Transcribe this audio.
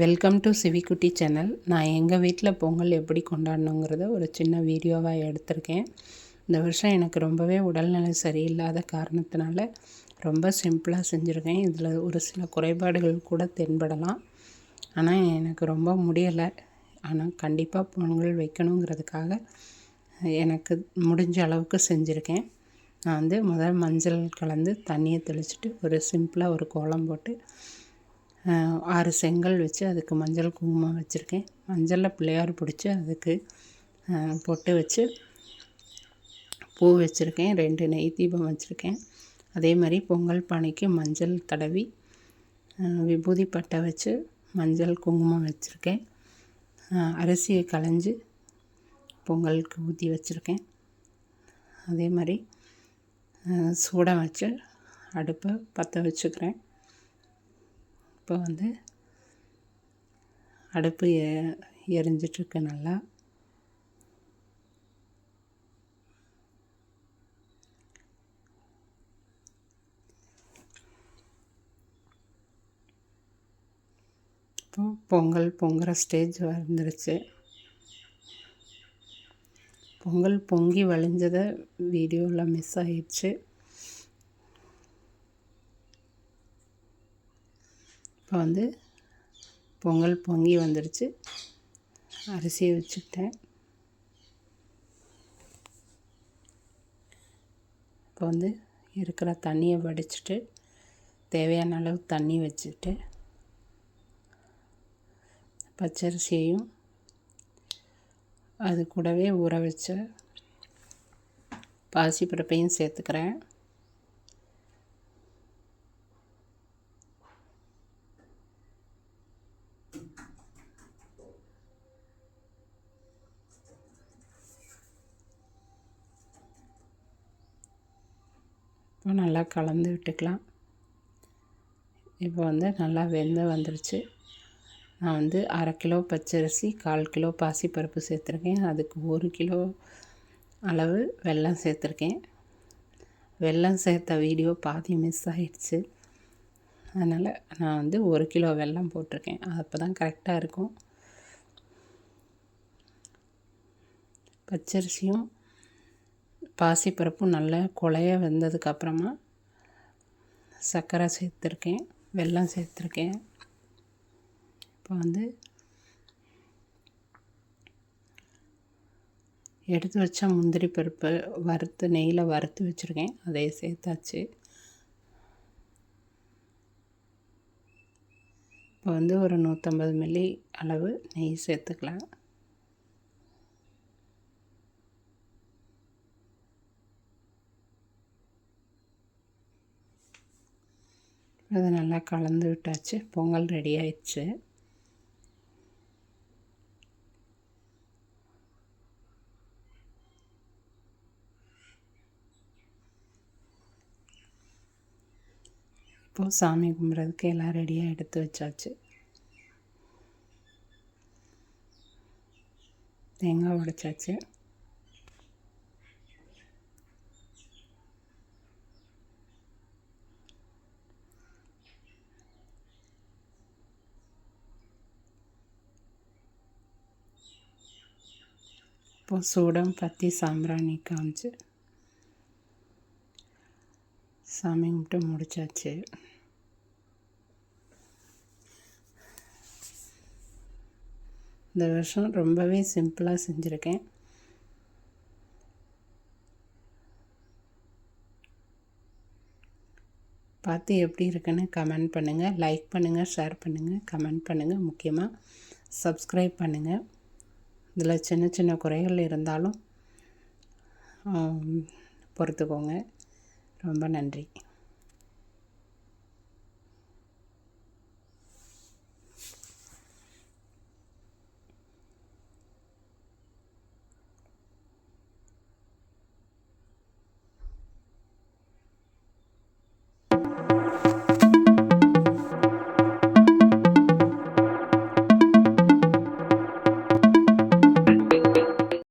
Welcome to சிவிக்குட்டி channel நான் எங்கள் வீட்டில் பொங்கல் எப்படி கொண்டாடணுங்கிறத ஒரு சின்ன வீடியோவாக எடுத்திருக்கேன். இந்த வருஷம் எனக்கு ரொம்பவே உடல்நிலை சரியில்லாத காரணத்தினால ரொம்ப சிம்பிளாக செஞ்சுருக்கேன். இதில் ஒரு சில குறைபாடுகள் கூட தென்படலாம். ஆனால் எனக்கு ரொம்ப முடியலை. ஆனால் கண்டிப்பாக பொங்கல் வைக்கணுங்கிறதுக்காக எனக்கு முடிஞ்ச அளவுக்கு செஞ்சுருக்கேன். நான் வந்து முதல் மஞ்சள் கலந்து தண்ணியை தெளிச்சுட்டு ஒரு சிம்பிளாக ஒரு கோலம் போட்டு ஆறு செங்கல் வச்சு அதுக்கு மஞ்சள் குங்குமம் வச்சுருக்கேன். மஞ்சளில் பிள்ளையார் பிடிச்சி அதுக்கு பொட்டு வச்சு பூ வச்சுருக்கேன். ரெண்டு நெய் தீபம் வச்சுருக்கேன். அதே மாதிரி பொங்கல் பானைக்கு மஞ்சள் தடவி விபூதி பட்டை வச்சு மஞ்சள் குங்குமம் வச்சுருக்கேன். அரிசியை களைஞ்சி பொங்கலுக்கு ஊற்றி வச்சுருக்கேன். அதே மாதிரி சூடம் வச்சு அடுப்பை பற்ற வச்சுக்கிறேன். இப்போ வந்து அடுப்பு எ எரிஞ்சிட்ருக்கு நல்லா. இப்போ பொங்கல் பொங்குற ஸ்டேஜ் வந்துருச்சு. பொங்கல் பொங்கி வழிஞ்சதை வீடியோவில் மிஸ் ஆயிடுச்சு. இப்போ வந்து பொங்கல் பொங்கி வந்துடுச்சு. அரிசியை வச்சுக்கிட்டேன். இப்போ வந்து இருக்கிற தண்ணியை வடிச்சிட்டு தேவையான அளவு தண்ணி வச்சுட்டு பச்சரிசியையும் அது கூடவே ஊற வச்ச பாசிப்பருப்பையும் சேர்த்துக்கிறேன். இப்போ நல்லா கலந்து விட்டுக்கலாம். இப்போ வந்து நல்லா வெந்து வந்துருச்சு. நான் வந்து அரை கிலோ பச்சரிசி கால் கிலோ பாசிப்பருப்பு சேர்த்துருக்கேன். அதுக்கு ஒரு கிலோ அளவு வெல்லம் சேர்த்துருக்கேன். வெல்லம் சேர்த்த வீடியோ பாதி மிஸ் ஆகிடுச்சு அதனால் நான் வந்து ஒரு கிலோ வெல்லம் போட்டிருக்கேன். அப்போ தான் கரெக்டாக இருக்கும். பச்சரிசியும் பாசிப்பருப்பும் நல்லா குழைய வெந்ததுக்கப்புறமா சர்க்கரை சேர்த்துருக்கேன் வெல்லம் சேர்த்துருக்கேன். இப்போ வந்து எடுத்து வச்ச முந்திரி பருப்பு வறுத்து நெய்யில் வறுத்து வச்சுருக்கேன். அதை சேர்த்தாச்சு. இப்போ வந்து ஒரு நூற்றம்பது மில்லி அளவு நெய் சேர்த்துக்கலாம். அதை நல்லா கலந்து விட்டாச்சு. பொங்கல் ரெடி ஆயிடுச்சு. இப்போது சாமி கும்பிட்றதுக்கு எல்லாம் ரெடியாக எடுத்து வச்சாச்சு. தேங்காய் உடைச்சாச்சு. இப்போ சூடம் பற்றி சாம்பிராணி காமிச்சு. சாமி கும்பிட்டு முடிச்சாச்சு. இந்த வருஷம் ரொம்பவே சிம்பிளாக செஞ்சுருக்கேன். பார்த்து எப்படி இருக்குன்னு கமெண்ட் பண்ணுங்கள் லைக் பண்ணுங்கள் ஷேர் பண்ணுங்கள் கமெண்ட் பண்ணுங்கள் முக்கியமாக சப்ஸ்கிரைப் பண்ணுங்கள் இதில் சின்ன சின்ன குறைகள் இருந்தாலும் பொறுத்துக்கோங்க. ரொம்ப நன்றி.